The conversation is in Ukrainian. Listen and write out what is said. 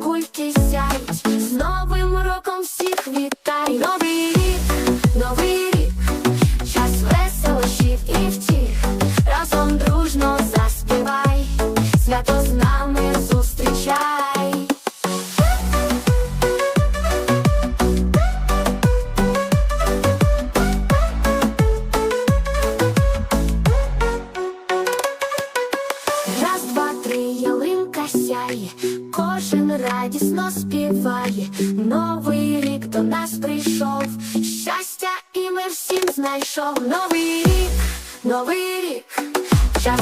кульки сяють, з новим роком всіх вітай Новий рік, новий рік, час веселощів і втіх, разом дружно заспівай, свято з нами зустрічай. Раз, два, три, ялинка сяє кожен радісно співає. Новий рік до нас прийшов, щастя і мир всім знайшов. Новий рік, новий рік, час